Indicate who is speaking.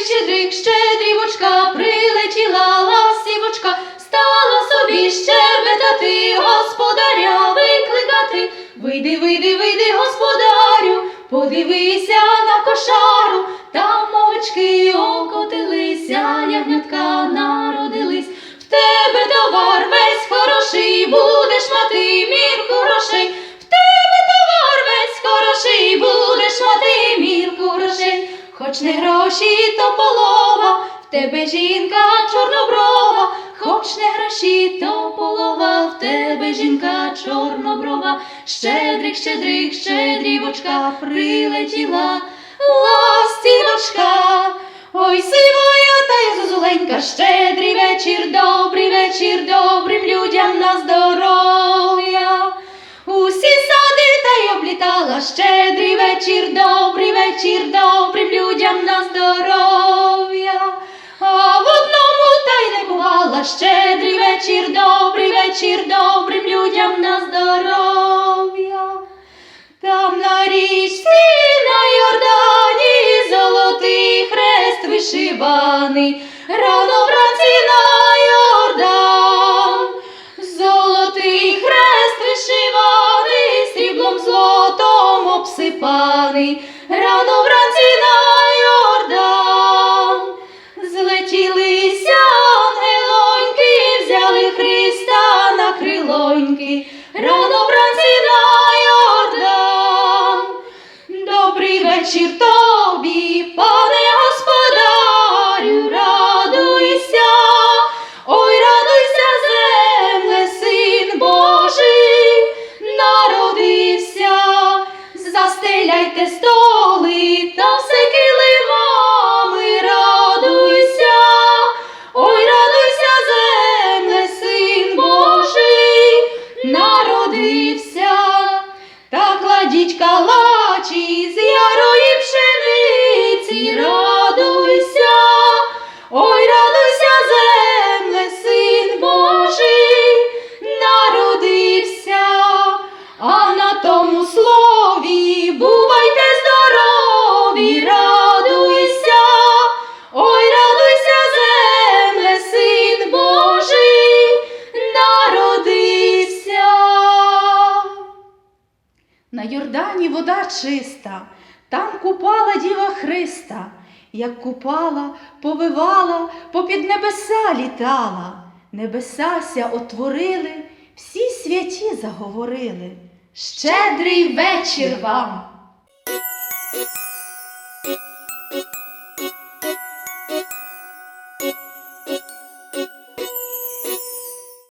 Speaker 1: щедрик, щедрівочка, прилетіла ластівочка, стала собі щебетати, господаря викликати. Вийди, вийди, вийди, господарю, подивися на кошару, там мовички окотилися, ягнятка народились. В тебе товар весь хороший, будеш мати мірку Хоч не гроші, то полова, в тебе жінка чорноброва, хоч не гроші, то полова, в тебе жінка чорноброва, щедрик, щедрик, щедрівочка, прилетіла. Ластівочка. Ой, сивая та я зозуленька, щедрий вечір, добрий вечір, добрим людям на здоров'я. Усі сади та й облітала, щедрий вечір, добрий вечір, здоров'я. А в одному та й не бувала, щедрий вечір, добрий вечір, добрим людям на здоров'я. Там на річці на Йордані золотий хрест вишиваний, рано вранці на Йордан. Золотий хрест вишиваний, сріблом злотом обсипаний, Христа на крилоньки, рано вранці на Йордан. Добрий вечір тобі, пане господарю, радуйся, ой, радуйся, земле, син Божий, народився, застеляйте столи Йордані вода чиста, там купала діва Христа, як купала, повивала, попід небеса літала, небесася отворили, всі святі заговорили. Щедрий вечір вам!